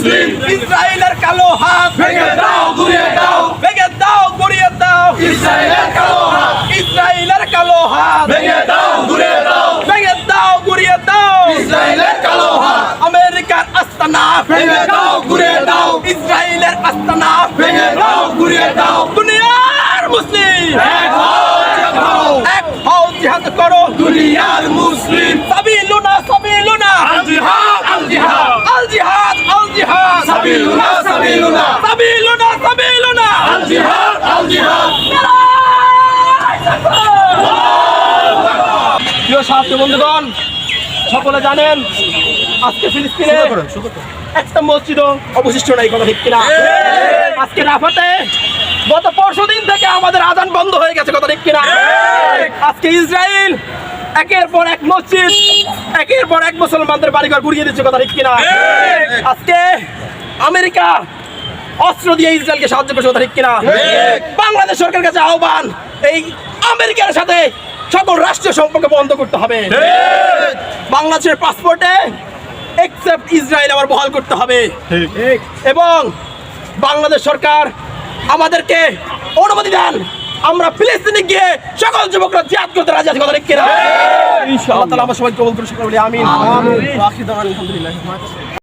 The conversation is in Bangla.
মুসলিম। ইসরায়েলের কালো হাত ভেঙে দাও গুড়িয়ে দাও। ভেঙে দাও গুড়িয়ে দাও। ইসরায়েলের কালো হাত। ইসরায়েলের কালো হাত ভেঙে দাও গুড়িয়ে দাও। ভেঙে দাও গুড়িয়ে দাও। ইসরায়েলের কালো হাত। আমেরিকার আস্তানা ভেঙে দাও গুড়িয়ে দাও। ইসরায়েলের আস্তানা ভেঙে দাও গুড়িয়ে দাও। দুনিয়ার মুসলিম। এক হও সাবিলুনা। সাবিলুনা সাবিলুনা। আল জিহাদ আল জিহাদ। প্রিয় ছাত্র বন্ধুগণ সকলে জানেন আজকে ফিলিস্তিনে একটা মসজিদও অবশিষ্ট নাই কথা ঠিক কিনা। আজকে রাফাতে গত পরশু দিন থেকে আমাদের আজান বন্ধ হয়ে গেছে কথা ঠিক কিনা। আজকে ইসরায়েল একের পর এক মসজিদ একের পর এক মুসলমানদের বাড়িঘর গুড়িয়ে দিচ্ছে কথা ঠিক কিনা। আজকে আমেরিকা অস্ত্র দিয়ে ইসরায়েলকে সাহায্য করছে ঠিক কিনা? বাংলাদেশ সরকারের কাছে আহ্বান এই আমেরিকার সাথে সকল রাষ্ট্রীয় সম্পর্ক বন্ধ করতে হবে। বাংলাদেশের পাসপোর্টে এক্সেপ্ট ইসরায়েল আবার বহাল করতে হবে। এবং বাংলাদেশ সরকার আমাদেরকে অনুমতি দেন আমরা ফিলিস্তিনে গিয়ে সকল যুবকরা জিয়াদ করতে রাজি আছি কথা ঠিক কিনা? আল্লাহ তাআলা আমার সবাই কবুল করে সকল বলি আমিন। আমিন। আলহামদুলিল্লাহ।